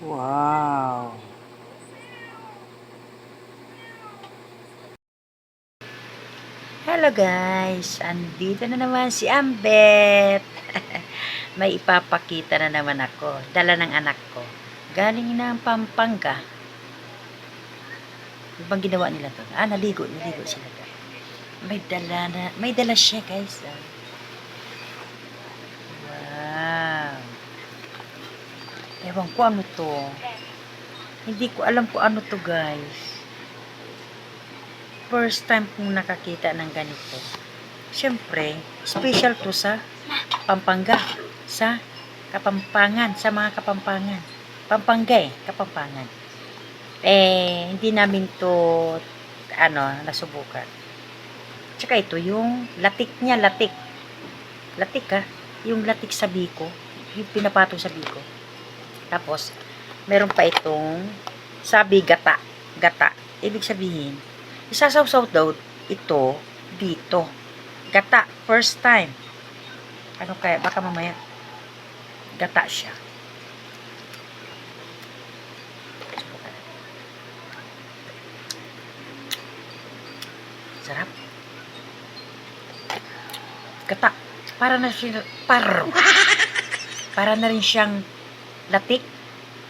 Wow. Hello guys, andito na naman si Ambet. May ipapakita na naman ako. Dala ng anak ko. Galing ng Pampanga. Ano bang ginawa nila to? Ah, naligo. Naligo sila to. May dala na, may dala siya guys. ah. Wow. Ewan ko ano to. Hindi ko alam kung ano to guys. First time kong nakakita ng ganito. Siyempre, special to sa Pampanga. Sa Kapampangan. Sa mga Kapampangan. Pampanga eh. Kapampangan. Eh, hindi namin to ano, nasubukan. Tsaka ito, yung latik niya, latik. Latik ha. Yung latik sa biko. Yung pinapatong sa biko. Tapos, meron pa itong sabi gata. Gata. Ibig sabihin, isasawsaw daw ito dito. Gata. First time. Ano kaya? Baka mamaya gata siya. Sarap. Gata. Para na siya, par. Para na rin siyang latik.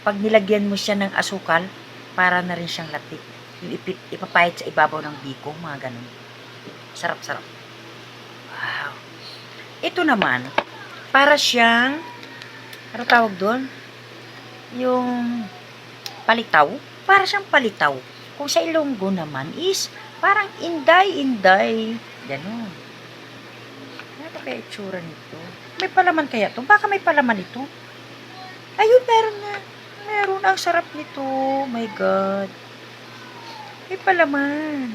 Pag nilagyan mo siya ng asukal, para na rin siyang latik. Yung sa ibabaw ng biko, mga ganun. Sarap, sarap. Wow. Ito naman, para siyang, ano tawag doon? Yung palitaw. Para siyang palitaw. Kung sa Ilonggo naman is, parang inday-inday. Ganun. Ano kaya itsura nito? May palaman kaya to? Baka may palaman ito. Ayun, meron na. Meron. Ang sarap nito. My God. May palaman.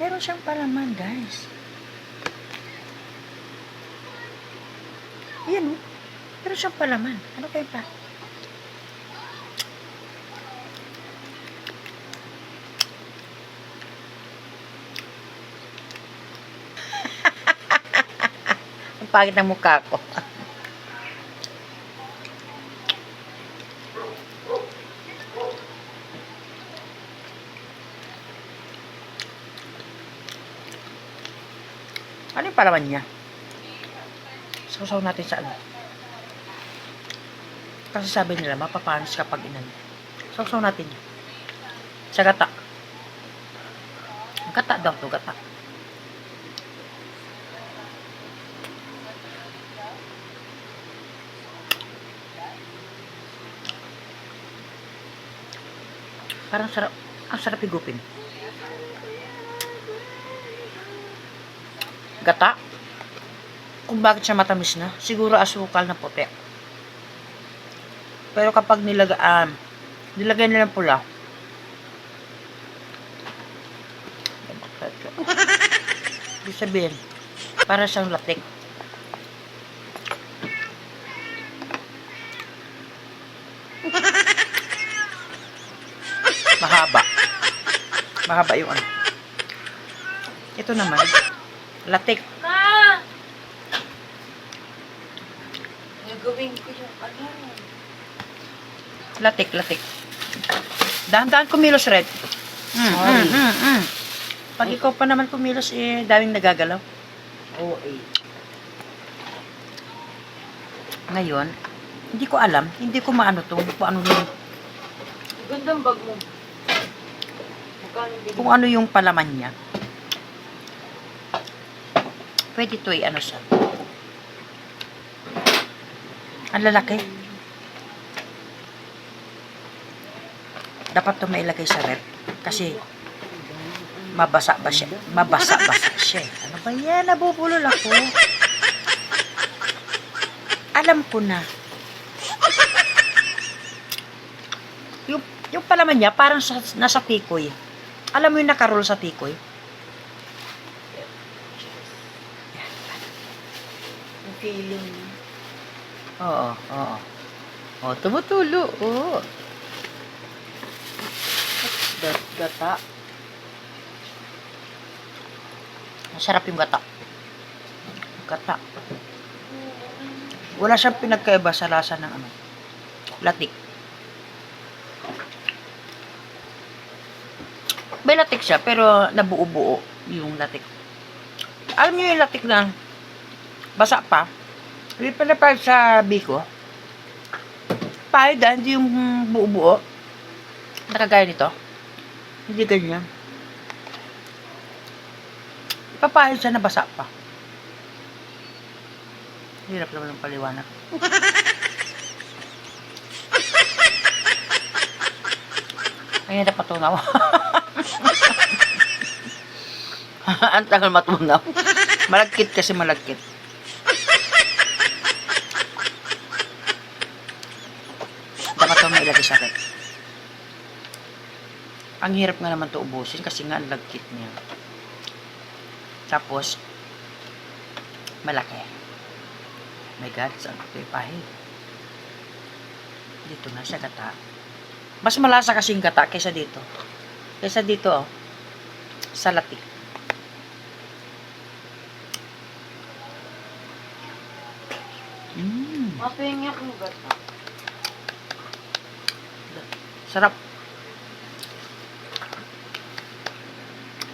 Meron siyang palaman, guys. Ayan, oh. Meron siyang palaman. Ano kaya pa? Ang pangit ng mukha ko. Ano yung palaman niya? Sausaw natin sa ano. Kasi sabi nila, mapapanis kapag inan. Sausaw natin. Sa gata. Gata daw to, gata. Parang sarap, ang sarap higupin. Gata. Kung bakit siya matamis na, siguro asukal na puti. Pero kapag nilagaan, nilagay nila pula. Ibig sabihin, para siyang latik. Mahaba. Mahaba yung ano. Ito naman, latik. Ma! Gagawin ko yung ano. Latik, latik. Dahan-dahan kumilos, Red. Mm, Sorry. mm, mm, mm. Pag ikaw pa naman kumilos, eh, daming nagagalaw. Oo, eh. Ngayon, hindi ko alam, hindi ko maano to, kung ano yung, Gandang bag mo. Kung ano yung palaman niya. Pwede to ano siya. Ang lalaki. Dapat to mailagay sa rep. Kasi, mabasa ba siya? Mabasa basa siya. Ano ba yan? Nabubulol ako. Alam ko na. Yung, yung palaman niya, parang sa, nasa tikoy. Alam mo yung nakarol sa tikoy? feeling. Oo, oo. O, tumutulo. Oo. Gat gata. Masarap yung gata. Gata. Wala siyang pinagkaiba sa lasa ng ano. Latik. May latik siya, pero nabuo-buo yung latik. Alam niyo yung latik na basa pa? Hindi pa na pa sa biko. Pahid ah, hindi yung buo-buo. Nakagaya nito. Hindi ganyan. Ipapahid siya na basa pa. Hirap naman ng paliwanag. Ay, hirap matunaw. Ang tagal matunaw. Malagkit kasi malagkit. Dapat ito mailagay sa akin. Ang hirap nga naman to ubusin kasi nga ang lagkit niya. Tapos, malaki. My God, saan ko ito ipahid? Dito na siya gata. Mas malasa kasing gata kaysa dito. Kaysa dito, oh. Sa latik. Mm, Mapahinga kong gata. Sarap.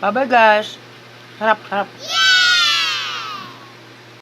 Bye-bye, guys. Sarap, sarap.